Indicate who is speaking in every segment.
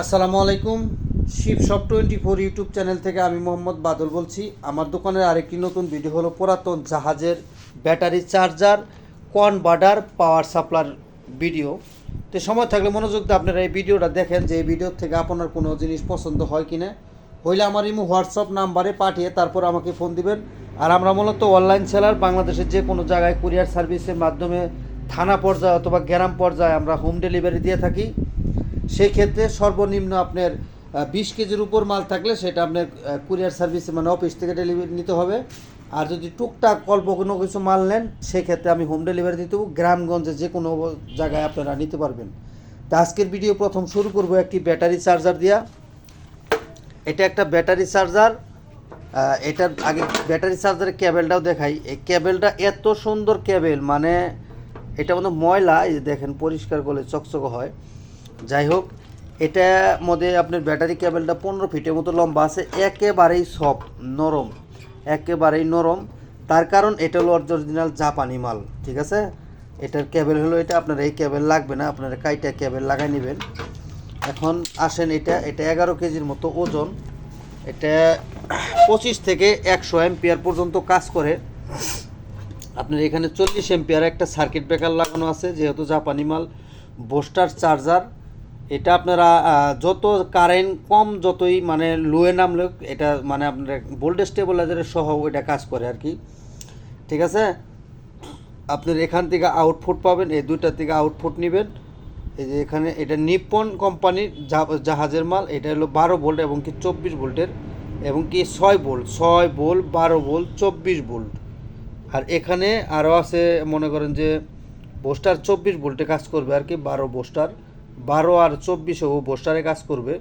Speaker 1: আসসালামু আলাইকুম। Shiv shop twenty four YouTube channel থেকে আমি মোহাম্মদ বাদল বলছি। আমার দোকানের আরেকটি নতুন ভিডিও হলো পুরাতন জাহাজের battery charger converter power supplier video. তো সময় থাকলে মনোযোগ দিয়ে আপনারা এই ভিডিওটা দেখেন যে এই ভিডিও থেকে আপনার কোনো জিনিস পছন্দ হয় কিনা। হইলে আমার ইমো, হোয়াটসঅ্যাপ নাম্বারে পাঠিয়ে তারপর আমাকে ফোন দিবেন। আর আমরা মূলত অনলাইন সেলার, বাংলাদেশের যে কোনো জায়গায় কুরিয়ার সার্ভিসের মাধ্যমে থানা পর্যায়ে অথবা গ্রাম পর্যায়ে আমরা হোম ডেলিভারি দিয়ে থাকি। সেই ক্ষেত্রে সর্বনিম্ন আপনার বিশ কেজির উপর মাল থাকলে সেটা আপনার কুরিয়ার সার্ভিসে মানে অফিস থেকে ডেলিভারি নিতে হবে। আর যদি টুকটাক অল্প কোনো কিছু মাল নেন, সেক্ষেত্রে আমি হোম ডেলিভারি দিতে গ্রামগঞ্জে যে কোনো জায়গায় আপনারা নিতে পারবেন। তা আজকের ভিডিও প্রথম শুরু করব একটি ব্যাটারি চার্জার দিয়া। এটা একটা ব্যাটারি চার্জার এটার আগে ব্যাটারি চার্জারের ক্যাবেলটাও দেখাই। এই ক্যাবেলটা এত সুন্দর ক্যাবেল মানে এটা মধ্যে ময়লা দেখেন, পরিষ্কার করলে চকচক হয়। যাই হোক এটা মধ্যে আপনার ব্যাটারি কেবেলটা পনেরো ফিটের মতো লম্বা আছে, একেবারেই সফট, নরম, একেবারেই নরম। তার কারণ এটা হলো অরিজিনাল জাপানি মাল, ঠিক আছে? এটার কেবেল হলো এটা, আপনার এই কেবেল লাগবে না, আপনারা কাইটা কেবেল লাগাই নেবেন। এখন আসেন এটা এটা এগারো কেজির মতো ওজন, এটা পঁচিশ থেকে একশো এম্পিয়ার পর্যন্ত কাজ করে। আপনার এখানে চল্লিশ এম্পিয়ার একটা সার্কিট ব্রেকার লাগানো আছে, যেহেতু জাপানি মাল, বোস্টার চার্জার এটা আপনারা যত কারেন্ট কম, যতই মানে লোয়ে নামলে এটা মানে আপনার ভোল্টেজ স্টেবিলাইজারের সহ এটা কাজ করে আর কি। ঠিক আছে? আপনার এখান থেকে আউটপুট পাবেন, এই দুইটা থেকে আউটপুট নেবেন। এই যে এখানে এটা নিপ্পন কোম্পানির জাহাজের মাল, এটা হলো বারো ভোল্ট এবং কি চব্বিশ ভোল্টের এবং কি ছয় ভোল্ট ছয় ভোল্ট বারো ভোল্ট চব্বিশ ভোল্ট আর এখানে আরও আছে, মনে করেন যে বোস্টার চব্বিশ ভোল্টে কাজ করবে আর কি, বারো বোস্টার বারো আর চব্বিশে ও বোস্টারে কাজ করবে।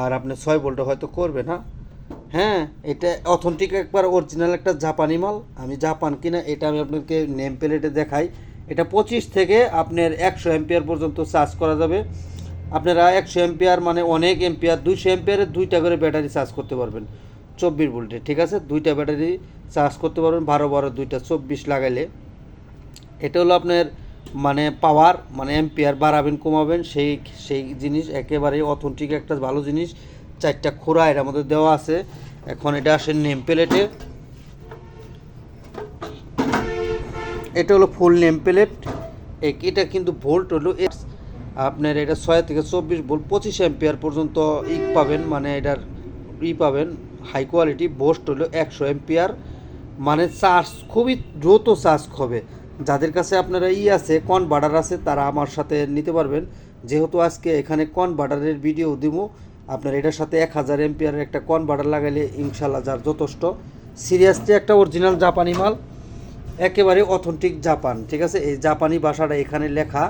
Speaker 1: আর আপনি ছয় ভোল্টে হয়তো করবে না হ্যাঁ এটা অথেন্টিক একবার অরিজিনাল একটা জাপানি মাল। আমি জাপান কিনা, এটা আমি আপনাকে নেম প্লেটে দেখাই। এটা পঁচিশ থেকে আপনার একশো এম্পিয়ার পর্যন্ত চার্জ করা যাবে। আপনারা একশো এম্পিয়ার মানে অনেক এম্পিয়ার দুইশো এম্পিয়ারের দুইটা করে ব্যাটারি চার্জ করতে পারবেন। চব্বিশ ভোল্টে ঠিক আছে? দুইটা ব্যাটারি চার্জ করতে পারবেন, বারো বারো দুইটা, চব্বিশ লাগাইলে। এটা হলো আপনার মানে পাওয়ার মানে এম্পিয়ার বাড়াবেন, কমাবেন, সেই সেই জিনিস একেবারে অথেন্টিক একটা ভালো জিনিস। চারটা খোরা এর মধ্যে দেওয়া আছে। এখন এটা আসে নেম প্লেটে এটা হলো ফুল নেম প্লেট এক, এটা কিন্তু ভোল্ট হলো আপনার এটা ছয় থেকে চব্বিশ ভোল্ট পঁচিশ এম্পিয়ার পর্যন্ত ই পাবেন মানে এটার ই পাবেন হাই কোয়ালিটি বোস্ট হলো একশো এম্পিয়ার মানে চার্জ খুবই দ্রুত চার্জ হবে। যাদের কাছে আপনারা ই আছে কনভার্টার আছে, তারা আমার সাথে নিতে পারবেন। যেহেতু আজকে এখানে কনভার্টারের ভিডিও দিব আপনার এটার সাথে এক হাজার এম্পিয়ারের একটা কনভার্টার লাগাইলে ইনশাল্লাহ যার যথেষ্ট। সিরিয়াসলি একটা অরিজিনাল জাপানি মাল, একেবারে অথেন্টিক জাপান, ঠিক আছে? এই জাপানি ভাষাটা এখানে লেখা।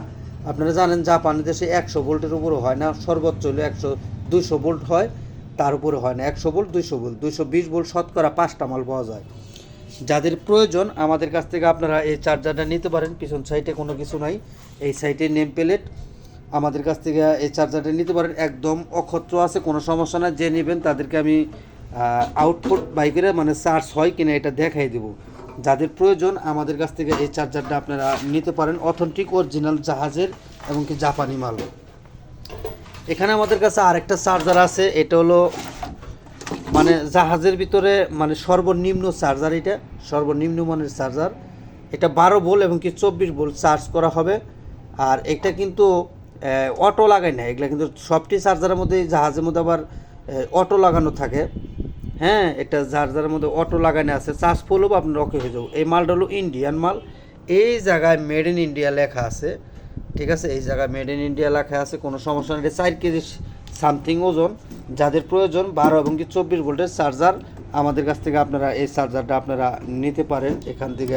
Speaker 1: আপনারা জানেন জাপান দেশে একশো ভোল্টের উপরে হয় না, সর্বোচ্চ হলে একশো, দুইশো ভোল্ট হয়, তার উপরে হয় না। একশো ভোল্ট, দুইশো ভোল্ট, দুইশো বিশ ভোল্ট শতকরা পাঁচটা মাল পাওয়া যায়। যাদের প্রয়োজন, আমাদের কাছ থেকে আপনারা এই চার্জারটা নিতে পারেন। পিছন সাইডে কোনো কিছু নাই। এই সাইডে নেম প্লেট আমাদের কাছ থেকে এই চার্জারটা নিতে পারেন। একদম অক্ষত্র আছে, কোনো সমস্যা না যে নেবেন তাদেরকে আমি আউটপুট বাইকের মানে চার্জ হয় কিনা এটা দেখাই দেবো। যাদের প্রয়োজন, আমাদের কাছ থেকে এই চার্জারটা আপনারা নিতে পারেন। অথেন্টিক অরিজিনাল জাহাজের এবং কি জাপানি মাল। এখানে আমাদের কাছে আরেকটা চার্জার আছে। এটা হলো মানে জাহাজের ভিতরে মানে সর্বনিম্ন চার্জার এটা, সর্বনিম্ন মানের চার্জার এটা বারো ভোল্ট এবং কি চব্বিশ ভোল্ট চার্জ করা হবে। আর এটা কিন্তু অটো লাগাই না, এগুলো কিন্তু সবটি চার্জারের মধ্যে, জাহাজের মধ্যে আবার অটো লাগানো থাকে। হ্যাঁ এটা চার্জারের মধ্যে অটো লাগানো আছে চার্জ ফুল হবে, আপনার ওকে হয়ে যাব। এই মালটা হলো ইন্ডিয়ান মাল। এই জায়গায় মেড ইন ইন্ডিয়া লেখা আছে। ঠিক আছে, এই জায়গায় মেড ইন ইন্ডিয়া লেখা আছে, কোনো সমস্যা নেই। এটা চার কেজি সামথিং ওজন, যাদের প্রয়োজন বারো এবং কি চব্বিশ ভোল্টের চার্জার, আমাদের কাছ থেকে আপনারা এই চার্জারটা আপনারা নিতে পারেন। এখান থেকে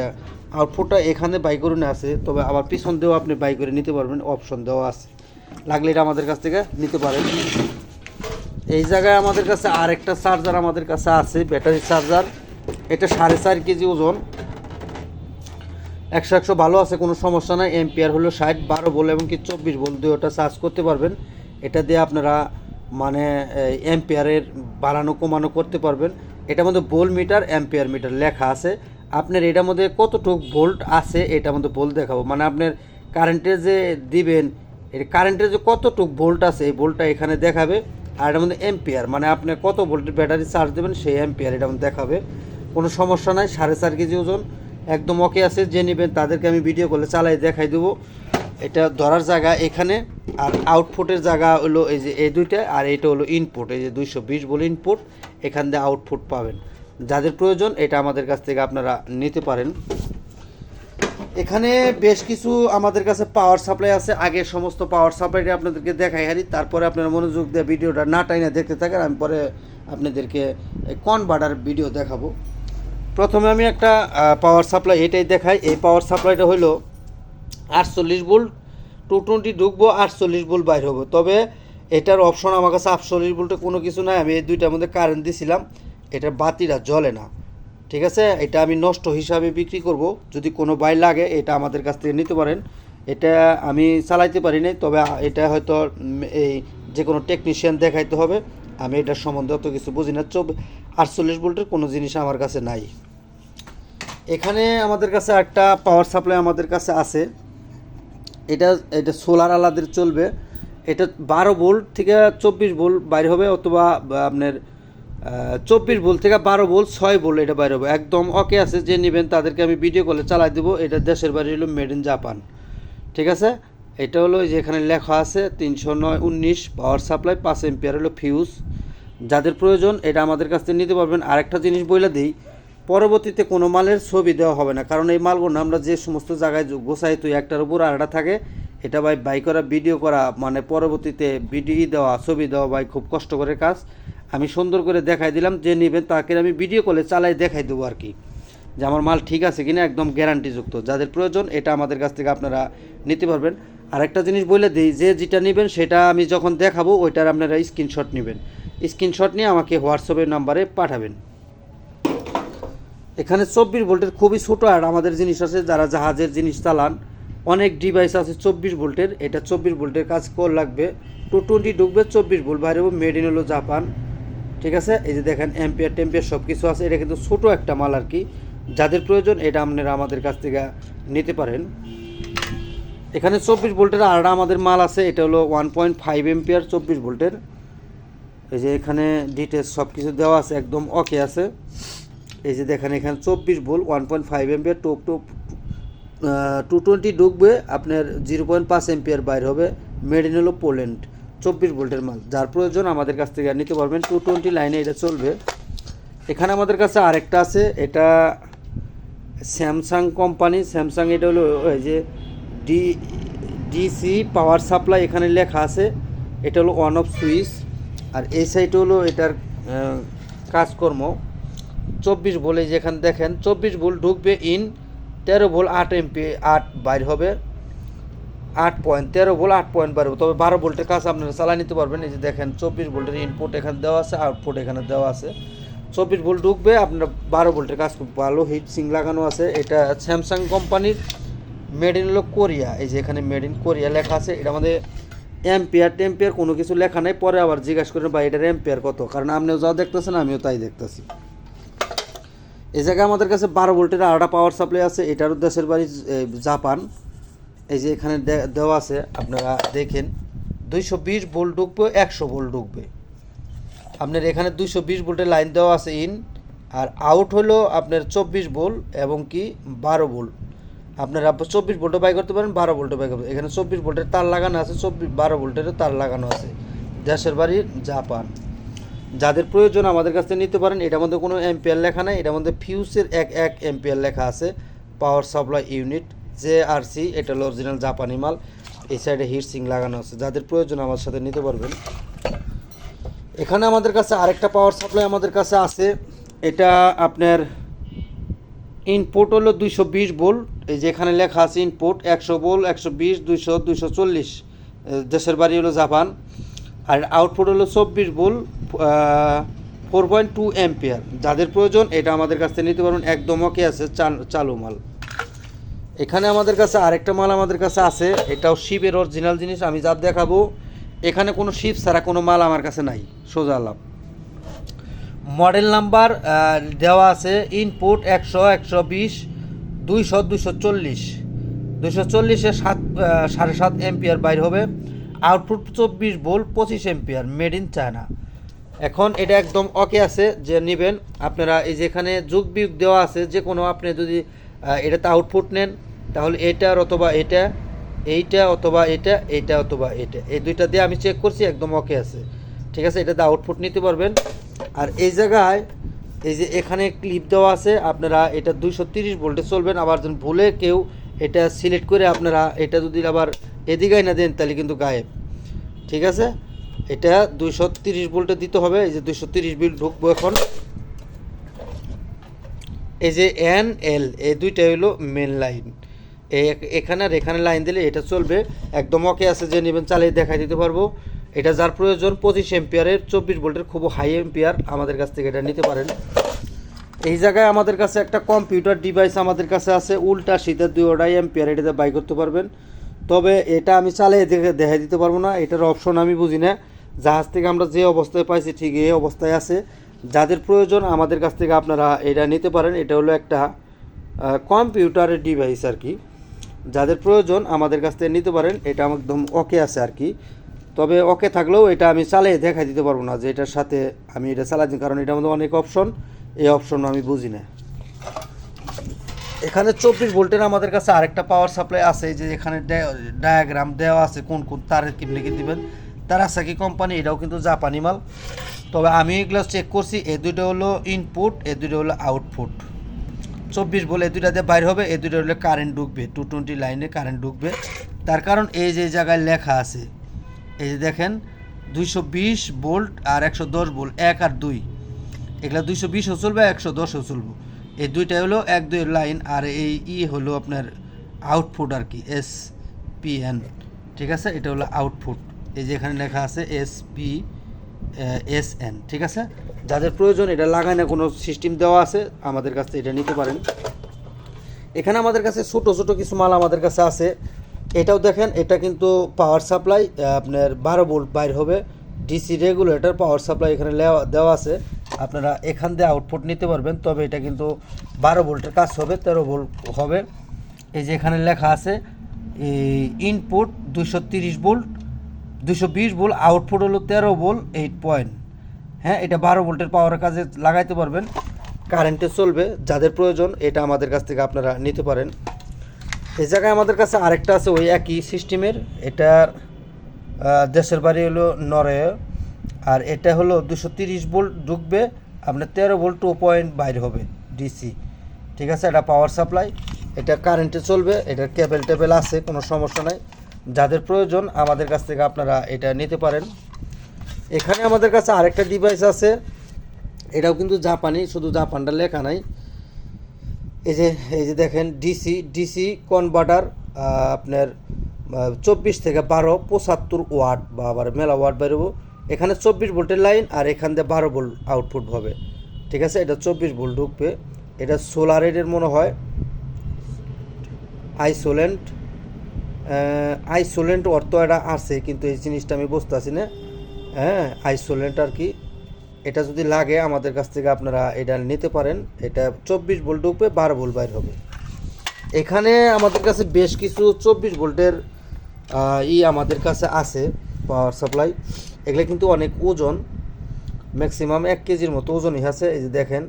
Speaker 1: আউটপুটটা এখানে বাই করে আছে, তবে আবার পিছন দিয়েও আপনি বাই করে নিতে পারবেন, অপশন দেওয়া আছে। লাগলে এটা আমাদের কাছ থেকে নিতে পারেন। এই জায়গায় আমাদের কাছে আরেকটা চার্জার আমাদের কাছে আছে, ব্যাটারি চার্জার। এটা সাড়ে চার কেজি ওজন। একশো একশো ভালো আছে, কোনো সমস্যা নাই। এম্পিয়ার হলো ষাট, বারো বল এবং কি চব্বিশ বল দিয়ে ওটা চার্জ করতে পারবেন। এটা দিয়ে আপনারা মানে এম্পিয়ারের বাড়ানো কমানো করতে পারবেন। এটার মধ্যে বোল মিটার এম্পিয়ার মিটার লেখা আছে। আপনার এটার মধ্যে কতটুক ভোল্ট আছে, এটার মধ্যে ভোল্ট দেখাবো। মানে আপনার কারেন্টের যে দিবেন, এর কারেন্টের যে কতটুক ভোল্ট আছে, এই ভোল্টটা এখানে দেখাবে। আর এটার মধ্যে এম্পিয়ার মানে আপনি কত ভোল্টের ব্যাটারি চার্জ দেবেন, সেই এম্পিয়ার এটা মধ্যে দেখাবে। কোনো সমস্যা নাই, সাড়ে চার কেজি ওজন। একদম ওকে আছে, যে নেবেন, তাদেরকে আমি ভিডিও করলে চালাই দেখাই দেবো। এটা ধরার জায়গা এখানে, আর আউটপুটের জায়গা হলো এই যে এই দুইটা, আর এটা হলো ইনপুট এই যে দুইশো বিশ বলে ইনপুট এখান দিয়ে আউটপুট পাবেন। যাদের প্রয়োজন, এটা আমাদের কাছ থেকে আপনারা নিতে পারেন। এখানে বেশ কিছু আমাদের কাছে পাওয়ার সাপ্লাই আছে। আগে সমস্ত পাওয়ার সাপ্লাইটা আপনাদেরকে দেখাই হারি, তারপরে আপনারা মনোযোগ দিয়ে ভিডিওটা না টাইনা দেখতে থাকেন, আমি পরে আপনাদেরকে কনভার্টার ভিডিও দেখাবো। প্রথমে আমি একটা পাওয়ার সাপ্লাই এটাই দেখাই। এই পাওয়ার সাপ্লাইটা হলো আটচল্লিশ ভোল্ট টু টোয়েন্টি ঢুকবো, আটচল্লিশ ভোল্ট বাইর হব। তবে এটার অপশন আমার কাছে আটচল্লিশ ভোল্টে কোনো কিছু নাই। আমি এই দুইটার মধ্যে কারেন্ট দিছিলাম এটার বাতিটা জ্বলে না। ঠিক আছে? এটা আমি নষ্ট হিসাবে বিক্রি করব। যদি কোনো বাই লাগে, এটা আমাদের কাছ থেকে নিতে পারেন। এটা আমি চালাইতে পারি নাই, তবে এটা হয়তো এই যে কোনো টেকনিশিয়ান দেখাইতে হবে। আমি এটার সম্বন্ধে অত কিছু বুঝি না। চব, আটচল্লিশ ভোল্টের কোনো জিনিস আমার কাছে নাই। এখানে আমাদের কাছে একটা পাওয়ার সাপ্লাই আমাদের কাছে আছে। এটা এটা সোলার আলাদের চলবে। এটা বারো ভোল্ট থেকে চব্বিশ ভোল্ট বাইর হবে অথবা আপনার চব্বিশ ভোল্ট থেকে বারো ভোল্ট, ছয় ভোল্ট এটা বাইর হবে। একদম ওকে আছে, যে নেবেন তাদেরকে আমি ভিডিও কলে চালাই দেবো। এটা দেশের বাইরে হলো মেড ইন জাপান ঠিক আছে? এটা হলো এই যে এখানে লেখা আছে, তিনশো নয় উনিশ পাওয়ার সাপ্লাই পাঁচ এম্পিয়ার হলো ফিউজ যাদের প্রয়োজন, এটা আমাদের কাছ থেকে নিতে পারবেন। আরেকটা জিনিস বলে দিই পরবর্তীতে কোনো মালের ছবি দেওয়া হবে না। কারণ এই মালগুলো আমরা যে সমস্ত জায়গায় গোছাই তুই একটার উপর আরেকটা থাকে, এটা ভাই বাই করা, ভিডিও করা মানে পরবর্তীতে ভিডিও দেওয়া, ছবি দেওয়া ভাই খুব কষ্ট করে কাজ। আমি সুন্দর করে দেখাই দিলাম, যে নেবেন তাকে আমি ভিডিও কলে চালাই দেখাই দেবো আর কি, যে আমার মাল ঠিক আছে কিনা, একদম গ্যারান্টিযুক্ত। যাদের প্রয়োজন, এটা আমাদের কাছ থেকে আপনারা নিতে পারবেন। আরেকটা জিনিস বলে দিই, যে যেটা নেবেন সেটা আমি যখন দেখাবো, ওইটার আপনারা স্ক্রিনশট নেবেন। স্ক্রিনশট নিয়ে আমাকে হোয়াটসঅ্যাপের নাম্বারে পাঠাবেন। এখানে চব্বিশ ভোল্টের খুবই ছোটো আর আমাদের জিনিস আছে, যারা জাহাজের জিনিস চালান, অনেক ডিভাইস আছে চব্বিশ ভোল্টের। এটা চব্বিশ ভোল্টের কাজ কর লাগবে। টু টোয়েন্টি ঢুকবে চব্বিশ ভোল্ট, বাইরে মেড ইন হলো জাপান ঠিক আছে? এই যে দেখেন এম্পিয়ার টেম্পিয়ার সব কিছু আছে। এটা কিন্তু ছোটো একটা মাল আর কি। যাদের প্রয়োজন, এটা আপনারা আমাদের কাছ থেকে নিতে পারেন। এখানে চব্বিশ ভোল্টের আরটা আমাদের মাল আছে, এটা হলো ওয়ান পয়েন্ট ফাইভ এম্পিয়ার চব্বিশ ভোল্টের। এই যে এখানে ডিটেলস সব কিছু দেওয়া আছে, একদম ওকে আছে। এই যে দেখেন এখানে চব্বিশ volt one point five ampere two two two twenty ঢুকবে, আপনার জিরো পয়েন্ট পাঁচ এম্পিয়ার বাইর হবে মেড ইন হলো পোল্যান্ড চব্বিশ ভোল্টের মাল। যার প্রয়োজন আমাদের কাছ থেকে নিতে পারবেন টু টোয়েন্টি লাইনে এটা চলবে। এখানে আমাদের কাছে আরেকটা আছে, এটা স্যামসাং কোম্পানি স্যামসাং এটা হলো ওই যে ডি ডিসি পাওয়ার সাপ্লাই এখানে লেখা আছে, এটা হলো অন অফ সুইচ আর এই সাইড হলো এটার কাজকর্ম। চব্বিশ ভোল্ট যেখানে দেখেন, চব্বিশ ভোল্ট ঢুকবে ইন তেরো ভোল্ট আট এমপি আট বাইর হবে। আট পয়েন্ট তেরো ভোল্ট আট পয়েন্ট বাড়বে তবে বারো ভোল্টের কাজ আপনারা চালা নিতে পারবেন। এই যে দেখেন, চব্বিশ ভোল্টের ইনপুট এখানে দেওয়া আছে আউটপুট এখানে দেওয়া আছে। চব্বিশ ভোল্ট ঢুকবে, আপনার বারো ভোল্টের কাজ খুব ভালো হিট সিং লাগানো আছে। এটা স্যামসাং কোম্পানির মেড ইন হলো কোরিয়া এই যে এখানে মেড ইন কোরিয়া লেখা আছে। এটা আমাদের এম্পিয়ার টেম্পিয়ার কোনো কিছু লেখা নাই। পরে আবার জিজ্ঞাসা করেন বা এটার এম্পিয়ার কত? কারণ আপনিও যা দেখতেছেন, আমিও তাই দেখতেছি। এই জায়গায় আমাদের কাছে বারো ভোল্টের আরেকটা পাওয়ার সাপ্লাই আছে এটারও দেশের বাড়ি জাপান। এই যে এখানে দেওয়া আছে, আপনারা দেখেন, দুইশো বিশ ভোল্ট ঢুকবে, একশো ভোল্ট ঢুকবে। আপনার এখানে দুইশো বিশ ভোল্টের লাইন দেওয়া আছে ইন আর আউট হলো আপনার চব্বিশ ভোল্ট এবং কি, বারো ভোল্ট। আপনারা চব্বিশ ভোল্টও বাই করতে পারেন, বারো ভোল্টও বাই করতে এখানে চব্বিশ ভোল্টের তার লাগানো আছে, চব্বিশ, বারো ভোল্টেরও তার লাগানো আছে। দেশের বাড়ি জাপান। যাদের প্রয়োজন আমাদের কাছ নিতে পারেন, এটার মধ্যে কোনো এম্পিয়ার লেখা নাই, এটার মধ্যে ফিউসের এক এক এম্পিয়ার লেখা আছে power supply unit J R C এটা হলো অরিজিনাল জাপানি মাল, এই সাইডে হিট সিং লাগানো আছে, যাদের প্রয়োজন আমার সাথে নিতে পারবেন। এখানে আমাদের কাছে আরেকটা পাওয়ার সাপ্লাই আমাদের কাছে আছে, এটা আপনার ইনপুট হলো দুইশো বিশ ভোল্ট এই যে এখানে লেখা আছে ইনপুট একশো ভোল্ট একশো বিশ, দুইশো দুইশো চল্লিশ, দেশের বাড়ি হলো জাপান। আর আউটপুট হলো চব্বিশ volt four point two ampere যাদের প্রয়োজন, এটা আমাদের কাছ থেকে নিতে পারবেন একদম ওকে আছে, চাল- মাল। এখানে আমাদের কাছে আরেকটা মাল আমাদের কাছে আছে। এটাও শিপের অরিজিনাল জিনিস, আমি যা দেখাবো, এখানে কোনো শিপ ছাড়া কোনো মাল আমার কাছে নাই। সোজা লাভ মডেল নাম্বার দেওয়া আছে ইনপুট একশো একশো বিশ, দুইশো দুশো চল্লিশ। দুশো চল্লিশে সাত সাড়ে সাত এম্পিয়ার বাইর হবে। আউটপুট চব্বিশ ভোল্ট পঁচিশ এম্পিয়ার মেড ইন চায়না এখন এটা একদম ওকে আছে, যে নেবেন। আপনারা এই যে এখানে যুগ বিয়োগ দেওয়া আছে, যে কোনো আপনি যদি এটাতে আউটপুট নেন, তাহলে এটার অথবা এটা, এইটা অথবা এটা, এইটা অথবা এটা। এই দুইটা দিয়ে আমি চেক করছি, একদম ওকে আছে। ঠিক আছে, এটাতে আউটপুট নিতে পারবেন। আর এই জায়গায়, এই যে এখানে ক্লিপ দেওয়া আছে, আপনারা এটা দুইশো তিরিশ ভোল্টে চলবেন। আবার যদি ভুলে কেউ এটা সিলেক্ট করে আপনারা এটা যদি আবার এদিকেই না দেন, তাহলে কিন্তু গায়েব। ঠিক আছে? এটা দুইশো তিরিশ ভোল্টে দিতে হবে, এই যে দুইশো তিরিশ বিল ঢুকবো এখন। এই যে এন এল এই দুইটা হলো মেন লাইন এখানে আর এখানে লাইন দিলে এটা চলবে। একদম ওকে আছে, যে নেবেন চালিয়ে দেখাই দিতে পারব। এটা যার প্রয়োজন, পঁচিশ এম্পিয়ারের চব্বিশ ভোল্টের খুব হাই এম্পিয়ার আমাদের কাছ থেকে এটা নিতে পারেন। এই জায়গায় আমাদের কাছে একটা কম্পিউটার ডিভাইস আমাদের কাছে আছে, উল্টা শীতের দুই ওটাই এম্পিয়ার এটাতে বাই করতে পারবেন। তবে এটা আমি চালিয়ে দেখে দেখাই দিতে পারব না, এটার অপশন আমি বুঝি না। জাহাজ থেকে আমরা যে অবস্থায় পাইছি ঠিক এই অবস্থায় আছে। যাদের প্রয়োজন আমাদের কাছ থেকে আপনারা এটা নিতে পারেন, এটা হলো একটা কম্পিউটারের ডিভাইস আর কি। যাদের প্রয়োজন আমাদের কাছ থেকে নিতে পারেন, এটা একদম ওকে আছে আর কি। তবে ওকে থাকলেও এটা আমি চালিয়ে দেখা দিতে পারব না যে এটার সাথে আমি এটা চালাচ্ছি, কারণ এটার মধ্যে অনেক অপশন এই অপশন আমি বুঝি না। এখানে চব্বিশ ভোল্টের আমাদের কাছে আরেকটা পাওয়ার সাপ্লাই আছে যে এখানে ডায়াগ্রাম দেওয়া আছে কোন কোন তার কিনলে কি দিবেন। তারাসাকি কোম্পানি এটাও কিন্তু জাপানি মাল। তবে আমি এগুলো চেক করছি, এ দুটো হলো ইনপুট এ দুটো হলো আউটপুট চব্বিশ বলে এই দুইটা দিয়ে বাইর হবে, এ দুটো হলে কারেন্ট ঢুকবে টু টোয়েন্টি লাইনে কারেন্ট ঢুকবে। তার কারণ এই যে জায়গায় লেখা আছে, এই যে দেখেন, দুইশো বিশ ভোল্ট আর একশো দশ ভোল্ট, এক আর দুই। এগুলা দুইশো বিশও চলবে, একশো দশও চলবে। এই দুইটা হলো এক দুই লাইন, আর এই ই হলো আপনার আউটপুট আর কি, এস পি এন। ঠিক আছে? এটা হলো আউটপুট। এই যে এখানে লেখা আছে এস পি এস এন। ঠিক আছে? যাদের প্রয়োজন, এটা লাগায় না কোনো সিস্টেম দেওয়া আছে, আমাদের কাছে এটা নিতে পারেন। এখানে আমাদের কাছে ছোটো ছোটো কিছু মাল আমাদের কাছে আছে। এটাও দেখেন, এটা কিন্তু পাওয়ার সাপ্লাই আপনার বারো ভোল্ট বাইর হবে। ডিসি রেগুলেটর পাওয়ার সাপ্লাই এখানে দেওয়া আছে। আপনারা এখান দিয়ে আউটপুট নিতে পারবেন, তবে এটা কিন্তু বারো ভোল্টের কাজ হবে, তেরো ভোল্ট হবে। এই যে এখানে লেখা আছে ইনপুট দুশো তিরিশ ভোল্ট দুশো বিশ ভোল্ট আউটপুট হলো তেরো ভোল্ট এইট পয়েন্ট হ্যাঁ এটা বারো ভোল্টের পাওয়ারের কাজে লাগাইতে পারবেন। কারেন্টে চলবে, যাদের প্রয়োজন, এটা আমাদের কাছ থেকে আপনারা নিতে পারেন। এই জায়গায় আমাদের কাছে আরেকটা আছে, ওই একই সিস্টেমের এটার দেশের বাড়ি হলো নরে, আর এটা হলো দুশো তিরিশ ভোল্ট ঢুকবে, আপনার তেরো ভোল্ট টু পয়েন্ট বাইর হবে ডিসি ঠিক আছে? এটা পাওয়ার সাপ্লাই এটা কারেন্টে চলবে এটার কেবেল টেবেল আছে, কোনো সমস্যা নাই। যাদের প্রয়োজন, আমাদের কাছ থেকে আপনারা এটা নিতে পারেন। এখানে আমাদের কাছে আরেকটা ডিভাইস আছে, এটাও কিন্তু জাপানি, শুধু জাপানটা লেখা নাই। এই যে এই যে দেখেন ডিসি ডিসি কনভার্টার আপনার চব্বিশ থেকে বারো, পঁচাত্তর ওয়াট বা আবার মেলা ওয়াট বেরোবো। এখানে চব্বিশ ভোল্টের লাইন আর এখান দিয়ে বারো ভোল্ট আউটপুট হবে। ঠিক আছে? এটা চব্বিশ ভোল্ট ঢুকবে। এটা সোলার সোলারের মনে হয়। আইসোলেন্ট আইসোলেন্ট অর্থ এটা আছে, কিন্তু এই জিনিসটা আমি বুঝতে পারছি না। হ্যাঁ আইসোলেন্ট আর কি। এটা যদি লাগে আমাদের কাছ থেকে আপনারা এটা নিতে পারেন। এটা চব্বিশ ভোল্ট ঢুকবে, বারো ভোল্ট বাইর হবে। এখানে আমাদের কাছে বেশ কিছু চব্বিশ ভোল্টের ই আমাদের কাছে আছে পাওয়ার সাপ্লাই এগুলো কিন্তু অনেক ওজন ম্যাক্সিমাম এক কেজির মতো ওজনই আছে। এই যে দেখেন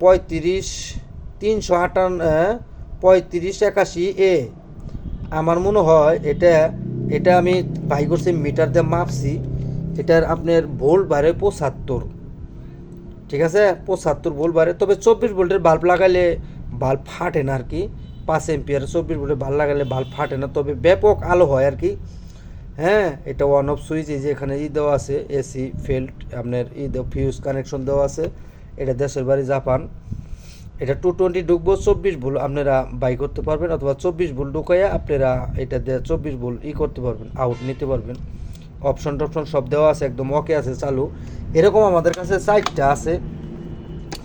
Speaker 1: পঁয়ত্রিশ তিনশো আটান আহ, পঁয়ত্রিশ একাশি এ আমার মনে হয় এটা এটা আমি বাই করছি মিটার দিয়ে মাপছি এটার আপনার ভোল্ট বাড়ে পঁচাত্তর। ঠিক আছে? পঁচাত্তর ভোল্ট বাড়ে তবে চব্বিশ ভোল্টের বাল্ব লাগালে বাল্ব ফাটে না আর কি। পাঁচ এম্পিয়ার চব্বিশ ভোল্টের বাল্ব লাগালে ভালো ফাটে না, তবে ব্যাপক আলো হয় আর কি। হ্যাঁ এটা ওয়ান অফ সুইচ এই যে এখানে ই দেওয়া আছে এসি ফিল্ড আপনার ই ফিউজ কানেকশন দেওয়া আছে। এটা দেশের বাড়ি জাপান। এটা টু টোয়েন্টি ঢুকবো, চব্বিশ ভুল আপনারা বাই করতে পারবেন, অথবা চব্বিশ ভুল ঢুকাইয়া আপনারা এটা দিয়ে চব্বিশ ভুল ই করতে পারবেন আউট নিতে পারবেন। অপশন টপশন সব দেওয়া আছে, একদম ওকে আছে, চালু। এরকম আমাদের কাছে সাইটটা আছে।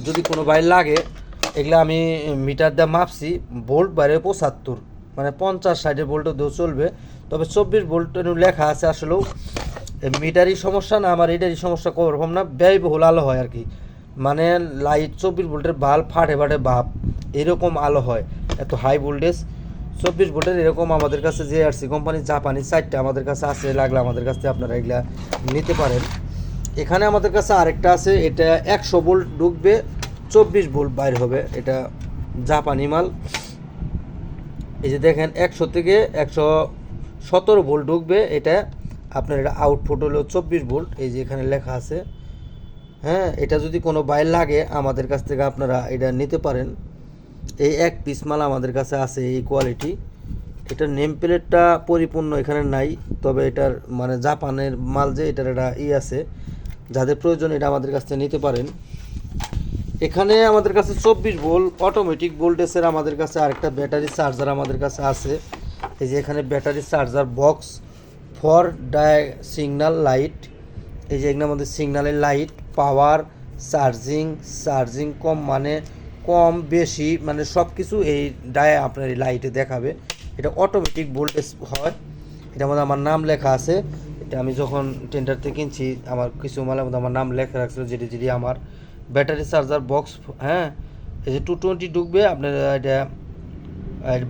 Speaker 1: যদি কোনো বাইর লাগে এগুলো আমি মিটার দিয়ে মাপছি ভোল্ট বাইরে পঁচাত্তর মানে পঞ্চাশ ষাটের ভোল্টও দিয়েও চলবে। তবে চব্বিশ ভোল্ট লেখা আছে আসলেও মিটারই সমস্যা না, আমার এটারই সমস্যা করব না ব্যয়বহুল আলো হয় আর কি। মানে লাইট চব্বিশ ভোল্টের বাল্ব ফাটে ফাটে ভাব এরকম আলো হয়, এত হাই ভোল্টেজ চব্বিশ ভোল্টের এরকম আমাদের কাছে যে আরসি কোম্পানি জাপানি চারটা আমাদের কাছে আছে, লাগলে আমাদের কাছে আপনারা এগুলা নিতে পারেন। এখানে আমাদের কাছে আরেকটা আছে, এটা একশো ভোল্ট ঢুকবে চব্বিশ ভোল্ট বাইর হবে এটা জাপানি মাল। এই যে দেখেন, একশো থেকে একশো সতেরো ভোল্ট ঢুকবে। এটা আপনার এটা আউটপুট হলো চব্বিশ ভোল্ট। এই যে এখানে লেখা আছে হ্যাঁ এটা যদি কোনো বাইর লাগে, আমাদের কাছ থেকে আপনারা এটা নিতে পারেন। এই এক পিস মাল আমাদের কাছে আছে, এই কোয়ালিটি এটার নেম প্লেটটা পরিপূর্ণ এখানে নাই, তবে এটার মানে জাপানের মাল যে, এটার একটা ই আছে। যাদের প্রয়োজন, এটা আমাদের কাছ থেকে নিতে পারেন। এখানে আমাদের কাছে চব্বিশ ভোল্ট অটোমেটিক ভোল্টেজের আমাদের কাছে আরেকটা ব্যাটারি চার্জার আমাদের কাছে আছে। এই যে এখানে battery charger box for die signal light এই যে এখানে আমাদের সিগন্যালের লাইট পাওয়ার চার্জিং চার্জিং কম মানে কম, বেশি মানে সব কিছু এই ডায় আপনার এই লাইটে দেখাবে। এটা অটোমেটিক ভোল্টেজ হয়। এটার মধ্যে আমার নাম লেখা আছে। এটা আমি যখন টেন্ডারতে কিনছি, আমার কিছু মালের মধ্যে আমার নাম লেখা রাখছিল, যেটি যেটি আমার ব্যাটারি চার্জার বক্স হ্যাঁ? এই যে টু টোয়েন্টি ঢুকবে, আপনার এটা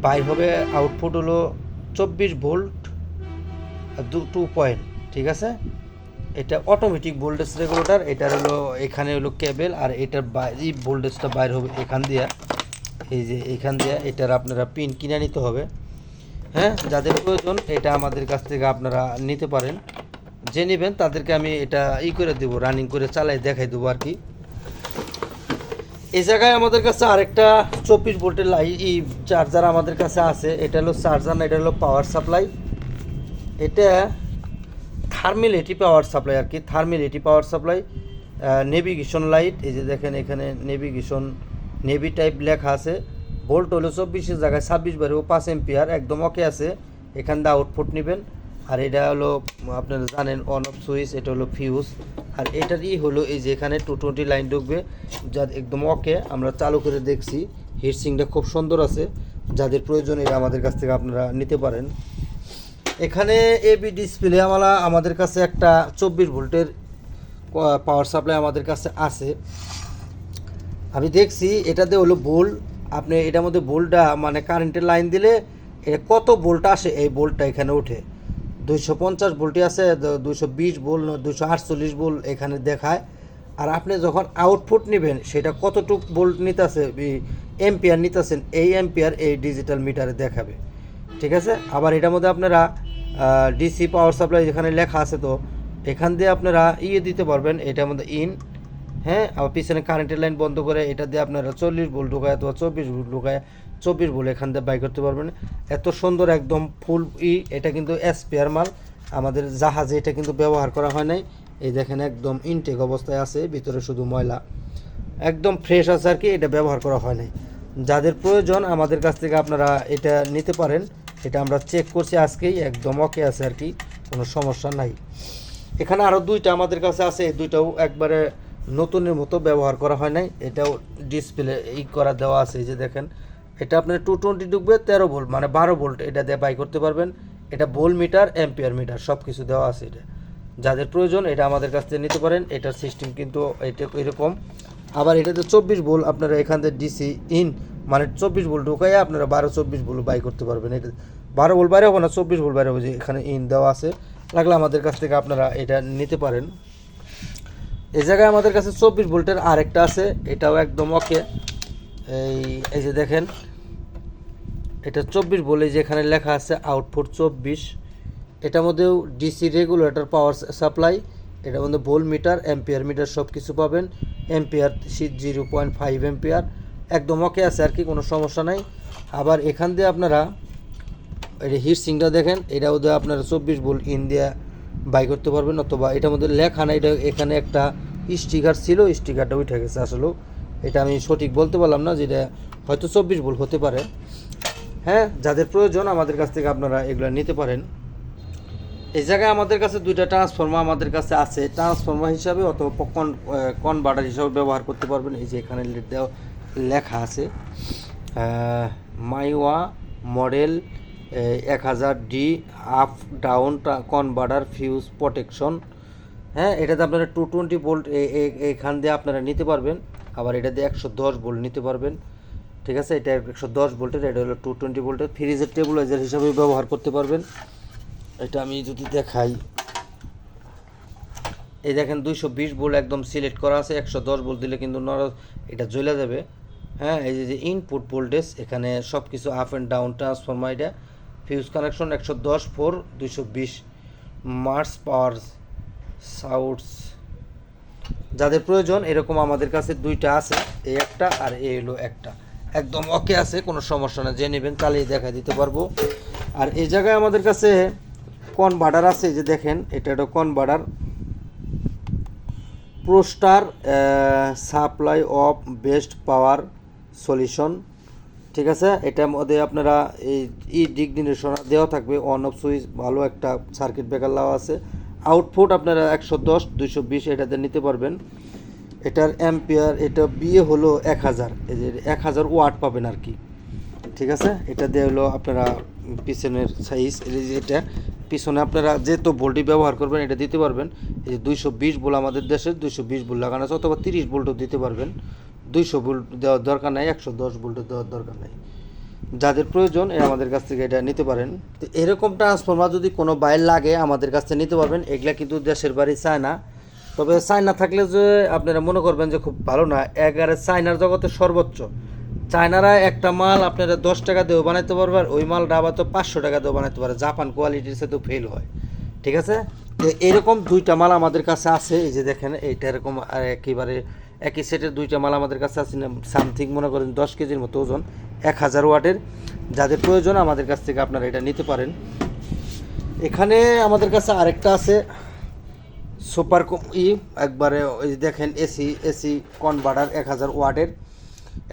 Speaker 1: বাইর হবে আউটপুট হলো চব্বিশ ভোল্ট দু টু পয়েন্ট ঠিক আছে? এটা অটোমেটিক ভোল্টেজ রেগুলেটর এটার হলো, এখানে হলো কেবল আর এটার এই ভোল্টেজটা বাইর হবে এখান দিয়া। এই যে এখান দিয়া, এটার আপনারা পিন কিনে নিতে হবে হ্যাঁ? যাদের প্রয়োজন, এটা আমাদের কাছ থেকে আপনারা নিতে পারেন। যে নেবেন, তাদেরকে আমি এটা ই করে দেবো রানিং করে চালাই দেখাই দেবো আর কি। এই জায়গায় আমাদের কাছে আরেকটা চব্বিশ ভোল্টের লাই চার্জার আমাদের কাছে আছে। এটা হলো চার্জার না এটা হলো পাওয়ার সাপ্লাই এটা থার্মিলিটি পাওয়ার সাপ্লাই আর কি থার্মিলিটি পাওয়ার সাপ্লাই নেভিগেশন লাইট এই যে দেখেন এখানে নেভিগেশন নেভি টাইপ লেখা আছে। ভোল্ট হলো চব্বিশের জায়গায় ছাব্বিশ ও পাঁচ এম্পিয়ার একদম ওকে আছে। এখান দিয়ে আউটপুট নেবেন। আর এটা হলো, আপনারা জানেন অন অফ সুইচ এটা হলো ফিউজ আর এটারই হলো এই যে এখানে টু টোয়েন্টি লাইন ঢুকবে যা একদম ওকে আমরা চালু করে দেখছি। হিটসিংটা খুব সুন্দর আছে, যাদের প্রয়োজন এটা আমাদের কাছ থেকে আপনারা নিতে পারেন। এখানে এবি ডিসপ্লে আমরা আমাদের কাছে একটা চব্বিশ ভোল্টের পাওয়ার সাপ্লাই আমাদের কাছে আছে। আমি দেখছি, এটাতে হলো বোল্ট আপনি এটার মধ্যে বোল্টটা মানে কারেন্টের লাইন দিলে এটা কত বোল্ট আসে, এই বোল্টটা এখানে ওঠে। দুইশো পঞ্চাশ ভোল্টই আছে দুইশো বিশ ভোল্ট দুইশো আটচল্লিশ ভোল্ট এখানে দেখায়। আর আপনি যখন আউটপুট নেবেন, সেটা কতটুক ভোল্ট নিতেছে এম্পিয়ার নিতেছেন, এই এম্পিয়ার এই ডিজিটাল মিটারে দেখাবে। ঠিক আছে? আবার এটার মধ্যে আপনারা ডিসি পাওয়ার সাপ্লাই যেখানে লেখা আছে তো, এখান দিয়ে আপনারা ইয়ে দিতে পারবেন, এটার মধ্যে ইন হ্যাঁ? আবার পিছনে কারেন্টের লাইন বন্ধ করে, এটা দিয়ে আপনারা চল্লিশ ভোল্ট ঢোকায় অথবা চব্বিশ ভোল্ট ঢোকায় চব্বিশ ভোল্ট এখান দিয়ে বাই করতে পারবেন। এত সুন্দর একদম ফুল ই, এটা কিন্তু এসপিআর মাল। আমাদের জাহাজে এটা কিন্তু ব্যবহার করা হয় নাই। এই দেখেন একদম ইনটেক অবস্থায় আছে, ভিতরে শুধু ময়লা। একদম ফ্রেশ আছে আর কি, এটা ব্যবহার করা হয় নাই। যাদের প্রয়োজন, আমাদের কাছ থেকে আপনারা এটা নিতে পারেন। এটা আমরা চেক করছি আজকেই, একদম ওকে আছে আর কি, কোনো সমস্যা নাই। এখানে আরও দুইটা আমাদের কাছে আছে, এই দুইটাও একবারে নতুনের মতো ব্যবহার করা হয় নাই। এটাও ডিসপ্লে ই করা দেওয়া আছে, এই যে দেখেন। এটা আপনার টু টোয়েন্টি ঢুকবে, তেরো ভোল্ট মানে বারো ভোল্ট এটা দিয়ে বাই করতে পারবেন। এটা ভোল মিটার এম্পিয়ার মিটার সব কিছু দেওয়া আছে এটা। যাদের প্রয়োজন, এটা আমাদের কাছ থেকে নিতে পারেন। এটার সিস্টেম কিন্তু এটা এরকম। আবার এটাতে চব্বিশ ভোল আপনারা এখান থেকে ডিসি ইন মানে চব্বিশ ভোল্ট ঢুকাইয়া আপনারা বারো চব্বিশ ভোল্ট বাই করতে পারবেন। এটা বারো ভোল্ট বাইরে হবে না, চব্বিশ ভোল্ট বাইরে হবে যে এখানে ইন দেওয়া আছে। লাগলে আমাদের কাছ থেকে আপনারা এটা নিতে পারেন। এই জায়গায় আমাদের কাছে চব্বিশ ভোল্টের আরেকটা আছে, এটাও একদম ওকে এই এই যে দেখেন, এটা চব্বিশ বলে যে এখানে লেখা আছে আউটপুট চব্বিশ, এটার মধ্যেও ডিসি রেগুলেটর পাওয়ার সাপ্লাই এটার মধ্যে ভোল মিটার এম্পিয়ার মিটার সব কিছু পাবেন ampere zero point five ampere একদম ওকে আছে, আর কি কোনো সমস্যা নাই। আবার এখান দিয়ে আপনারা এটা হিট সিংটা দেখেন এটা ওদের আপনারা চব্বিশ ভোল্ট ইন্ডিয়া বাই করতে পারবেন, অথবা এটার মধ্যে লেখা না এটা এখানে একটা স্টিকার ছিল স্টিকারটা উঠে গেছে আসলেও। এটা আমি সঠিক বলতে পারলাম না যেটা হয়তো চব্বিশ ভোল্ট হতে পারে। হ্যাঁ যাদের প্রয়োজন আমাদের কাছ থেকে আপনারা এগুলো নিতে পারেন। এই জায়গায় আমাদের কাছে দুইটা ট্রান্সফর্মার আমাদের কাছে আছে। ট্রান্সফর্মার হিসাবে অথবা কন কনভার্টার হিসাবে ব্যবহার করতে পারবেন। এই যে এখানে লেখা আছে। মাইওয়া মডেল এক হাজার D up down converter fuse protection হ্যাঁ এটাতে আপনারা টু টোয়েন্টি ভোল্ট এখান দিয়ে আপনারা নিতে পারবেন। আবার এটা দিয়ে একশো দশ ভোল্ট নিতে পারবেন। ঠিক আছে? এটা একশো দশ ভোল্টের এটা হলো টু টোয়েন্টি ভোল্টের ফ্রিজের টেবুলাইজার হিসাবে ব্যবহার করতে পারবেন। এটা আমি যদি দেখাই। এই দেখেন দুইশো বিশ ভোল্ট একদম সিলেক্ট করা আছে। একশো দশ ভোল্ট দিলে কিন্তু নর এটা জ্বলে যাবে। হ্যাঁ এই যে- যে ইনপুট ভোল্টেজ এখানে সব কিছু আপ অ্যান্ড ডাউন ট্রান্সফরমার এটা ফিউজ কানেকশন একশো দশ ফোর দুইশো বিশ মার্স পাওয়ার সাউটস যাদের প্রয়োজন, এরকম আমাদের কাছে দুইটা আছে এই একটা আর এই হলো একটা। একদম ওকে আছে, কোনো সমস্যা না, যে নেবেন তাহলেই দেখা দিতে পারব। আর এই জায়গায় আমাদের কাছে কনভার্টার আছে যে দেখেন, এটা একটা converter প্রোস্টার supply of best power solution ঠিক আছে? এটার মধ্যে আপনারা এই ই ডিগনিশন দেওয়া থাকবে অন অফ সুইচ ভালো একটা সার্কিট ব্রেকার দেওয়া আছে। আউটপুট আপনারা একশো দশ, দুইশো বিশ এটাতে নিতে পারবেন। এটার অ্যাম্পিয়ার, এটা বিয়ে হলো এক হাজার। এই যে এক হাজার ওয়াট পাবেন আর কি। ঠিক আছে? এটা দিয়ে হলো আপনারা পিছনের সাইজ এটা। পিছনে আপনারা যেহেতু ভোল্টই ব্যবহার করবেন, এটা দিতে পারবেন। এই যে দুইশো বিশ ভোল্ট আমাদের দেশে, দুইশো বিশ ভোল্ট লাগানো আছে, অথবা তিরিশ বোল্টও দিতে পারবেন। দুইশো বোল্ট দেওয়ার দরকার নাই, একশো দশ ভোল্টও দেওয়ার দরকার নাই। যাদের প্রয়োজন, এরা আমাদের কাছ থেকে এটা নিতে পারেন। তো এরকম ট্রান্সফর্মার যদি কোনো বাইর লাগে, আমাদের কাছ থেকে নিতে পারবেন। এগুলা কিন্তু দেশের বাড়ি চায় না তবে চায়না থাকলে যে আপনারা মনে করবেন যে খুব ভালো না। এগারে চায়নার জগতে সর্বোচ্চ। চায়নারা একটা মাল আপনারা দশ টাকা দিয়েও বানাইতে পারবে, আর ওই মালটা আবার তো পাঁচশো টাকা দিয়েও বানাইতে পারে জাপান কোয়ালিটির সাথে ফেল হয়। ঠিক আছে? তো এরকম দুইটা মাল আমাদের কাছে আছে। এই যে দেখেন, এইটা এরকম আর একেবারে একই সেটের দুইটা মাল আমাদের কাছে আছে সামথিং মনে করেন দশ কেজির মতো ওজন, এক হাজার ওয়াটের। যাদের প্রয়োজন আমাদের কাছ থেকে আপনারা এটা নিতে পারেন। এখানে আমাদের কাছে আরেকটা আছে সুপার ই, একবারে ওই দেখেন এসি এসি কনভার্টার এক হাজার ওয়াটের।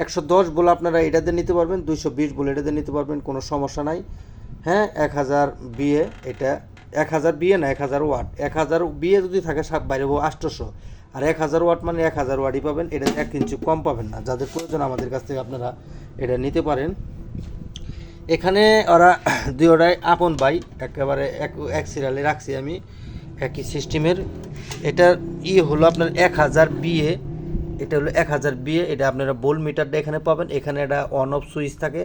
Speaker 1: একশো দশ বলে আপনারা এটাতে নিতে পারবেন, দুইশো বিশ বলে এটাতে নিতে পারবেন, কোনো সমস্যা নাই। হ্যাঁ এক হাজার বিয়ে, এটা এক হাজার বিয়ে না, এক হাজার ওয়াট। এক হাজার বিয়ে যদি থাকে, সাত বাইরে আষ্টশো আর এক হাজার ওয়াট মানে এক হাজার ওয়াটই পাবেন, এটা এক ইঞ্চি কম পাবেন না। যাদের প্রয়োজন আমাদের কাছ থেকে আপনারা এটা নিতে পারেন। এখানে ওরা দুই ওটাই আপন ভাই, একেবারে এক এক সিরিয়ালে রাখছি আমি, একই সিস্টেমের এটার ই হলো আপনার এক হাজার বিয়ে এটা হলো এক হাজার বিয়ে এটা আপনারা বোল মিটারটা এখানে পাবেন। এখানে একটা অন অফ সুইচ থাকে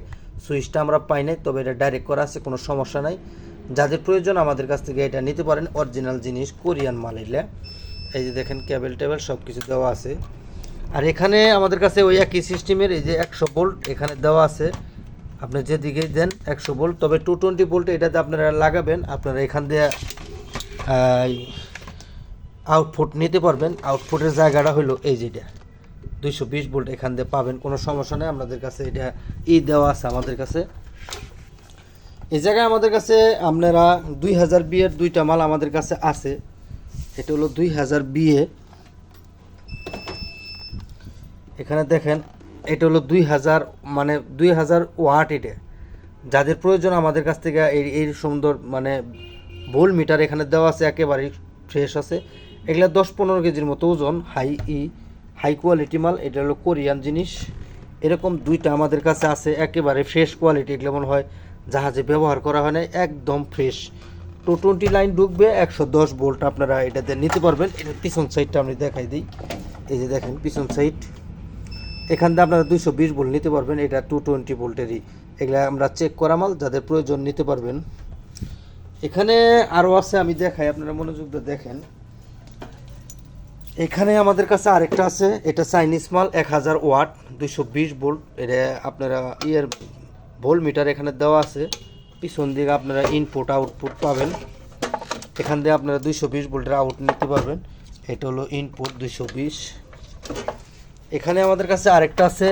Speaker 1: সুইচটা আমরা পাই নাই, তবে এটা ডাইরেক্ট করা আছে, কোনো সমস্যা নাই। যাদের প্রয়োজন আমাদের কাছ থেকে এটা নিতে পারেন অরিজিনাল জিনিস কোরিয়ান মাল এলে। এই যে দেখেন কেবল টেবল সব কিছু দেওয়া আছে। আর এখানে আমাদের কাছে ওই একই সিস্টেমের এই যে একশো বোল্ট এখানে দেওয়া আছে। আপনি যেদিকেই দেন একশো বোল্ট তবে টু টোয়েন্টি ভোল্ট এটাতে আপনারা লাগাবেন, আপনারা এখান দিয়ে আউটপুট নিতে পারবেন। আউটপুটের জায়গাটা হলো এই যেটা। দুইশো বিশ বোল্ট এখান দিয়ে পাবেন, কোনো সমস্যা নেই। আমাদের কাছে এটা ই দেওয়া আছে আমাদের কাছে। এই জায়গায় আমাদের কাছে আপনারা দুই হাজার বিয়ের দুইটা মাল আমাদের কাছে আছে। এটা হলো দুই হাজার বিয়ে। এখানে দেখেন, এটা হলো দুই হাজার মানে দুই হাজার ওয়াট এটা। যাদের প্রয়োজন আমাদের কাছ থেকে এই এই সুন্দর মানে ভুল মিটার এখানে দেওয়া আছে, একেবারেই ফ্রেশ আছে। এগুলা দশ পনেরো কেজির মতো ওজন, হাই ই, হাই কোয়ালিটি মাল, এটা হলো কোরিয়ান জিনিস। এরকম দুইটা আমাদের কাছে আছে, একেবারে ফ্রেশ কোয়ালিটি, এগুলো মনে হয় জাহাজে ব্যবহার করা হয় না একদম ফ্রেশ। টু টোয়েন্টি লাইন ঢুকবে, একশো দশ ভোল্ট আপনারা এটাতে নিতে পারবেন। এটার পিছন সাইডটা আমি দেখাই দিই। এই যে দেখেন, পিছন সাইড এখান থেকে আপনারা দুইশো বিশ ভোল্ট নিতে পারবেন, এটা টু টোয়েন্টি ভোল্টেরই এগুলা আমরা চেক করা মাল, যাদের প্রয়োজন নিতে পারবেন। এখানে আরও আছে, আমি দেখাই, আপনারা মনোযোগ দিয়ে দেখেন। এখানে আমাদের কাছে আরেকটা আছে, এটা চাইনিজ মাল, এক হাজার ওয়াট, দুইশো বিশ ভোল্ট এটা আপনারা ইয়ের ভোল্ট মিটার এখানে দেওয়া আছে। পিছন দিকে আপনারা ইনপুট আউটপুট পাবেন। এখান দিয়ে আপনারা দুইশো বিশ ভোল্টের আউট নিতে পারবেন। এটা হলো ইনপুট দুইশো বিশ। এখানে আমাদের কাছে আরেকটা আছে।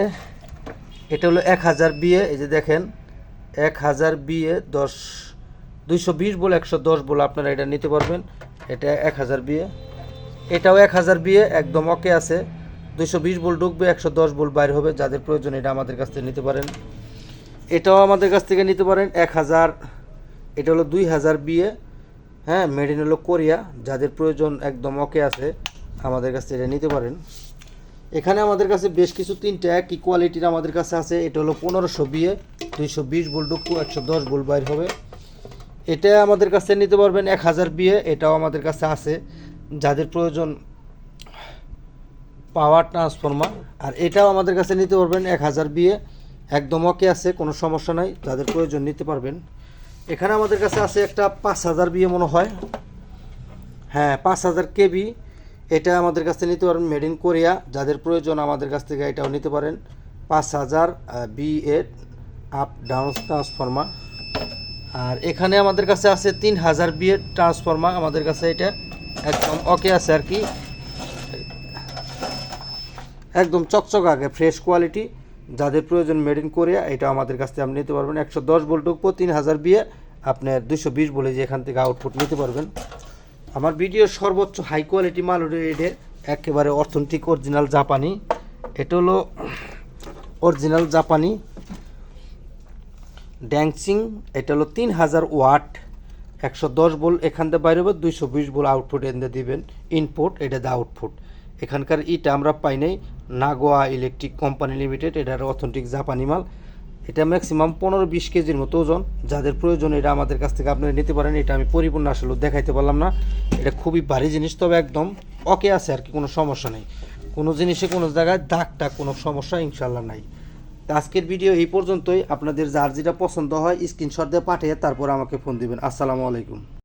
Speaker 1: এটা হলো এক হাজার বিয়ে এই যে দেখেন, এক হাজার বিয়ে দশ, দুইশো বিশ বলে, একশো দশ বলে আপনারা এটা নিতে পারবেন। এটা এক হাজার বিয়ে এটাও এক হাজার বিয়ে একদম ওকে আছে। দুইশো বিশ বল ঢুকবে, একশো দশ বল বাইর হবে, যাদের প্রয়োজন এটা আমাদের কাছ থেকে নিতে পারেন। এটাও আমাদের কাছ থেকে নিতে পারেন এক হাজার, এটা হলো দুই হাজার বিয়ে হ্যাঁ মেড ইন হলো কোরিয়া, যাদের প্রয়োজন একদম ওকে আছে, আমাদের কাছ এটা নিতে পারেন। এখানে আমাদের কাছে বেশ কিছু তিনটে একই কোয়ালিটির আমাদের কাছে আছে, এটা হলো পনেরোশো বিয়ে দুইশো বিশ বল ঢুকবো একশো দশ বল বাইর হবে। এটা আমাদের কাছে নিতে পারবেন এক হাজার বিয়ে এটাও আমাদের কাছে আছে, যাদের প্রয়োজন পাওয়ার ট্রান্সফর্মার আর এটাও আমাদের কাছে নিতে পারবেন এক হাজার বিয়ে একদম ওকে আছে, কোনো সমস্যা নাই, যাদের প্রয়োজন নিতে পারবেন। এখানে আমাদের কাছে আছে একটা পাঁচ হাজার বিয়ে মনে হয়। হ্যাঁ পাঁচ হাজার কেবি, এটা আমাদের কাছে নিতে পারেন মেড ইন কোরিয়া যাদের প্রয়োজন আমাদের কাছ থেকে এটাও নিতে পারেন। পাঁচ হাজার B A up down transformer আর এখানে আমাদের কাছে আছে তিন হাজার বিয়ের ট্রান্সফর্মার আমাদের কাছে এটা একদম ওকে আছে আর কি। একদম চকচক আগে ফ্রেশ কোয়ালিটি যাদের প্রয়োজন মেড ইন কোরিয়া এটা আমাদের কাছ থেকে আপনি নিতে পারবেন। একশো দশ ভোল্ট উপর তিন হাজার বিয়ে আপনার দুশো বিশ বলে যে এখান থেকে আউটপুট নিতে পারবেন। আমার ভিডিওর সর্বোচ্চ হাই কোয়ালিটি মাল এটা, একেবারে অর্থনৈতিক অরিজিনাল জাপানি। এটা হলো অরিজিনাল জাপানি। ড্যাংসিং এটা হলো তিন হাজার ওয়াট। একশো দশ বোল এখান থেকে বাইরে হবে, দুইশো বিশ বোল আউটপুট এনে দিবেন। ইনপুট এটা দা আউটপুট এখানকার ইটা আমরা পাই নাই। নাগোয়া ইলেকট্রিক কোম্পানি লিমিটেড এটার অথেন্টিক জাপানি মাল। এটা ম্যাক্সিমাম পনেরো বিশ কেজির মতো ওজন। যাদের প্রয়োজন, এটা আমাদের কাছ থেকে আপনারা নিতে পারেন। এটা আমি পরিপূর্ণ আসলে দেখাইতে পারলাম না। এটা খুবই ভারী জিনিস, তবে একদম ওকে আছে আর কি, কোনো সমস্যা নেই। কোনো জিনিসে, কোনো জায়গায় দাগটা কোনো সমস্যা ইনশাল্লাহ নাই। আজকের ভিডিও এই পর্যন্তই। আপনাদের যার যেটা পছন্দ হয় স্ক্রিনশট দিয়ে পাঠিয়ে তারপর আমাকে ফোন দিবেন। আসসালামু আলাইকুম।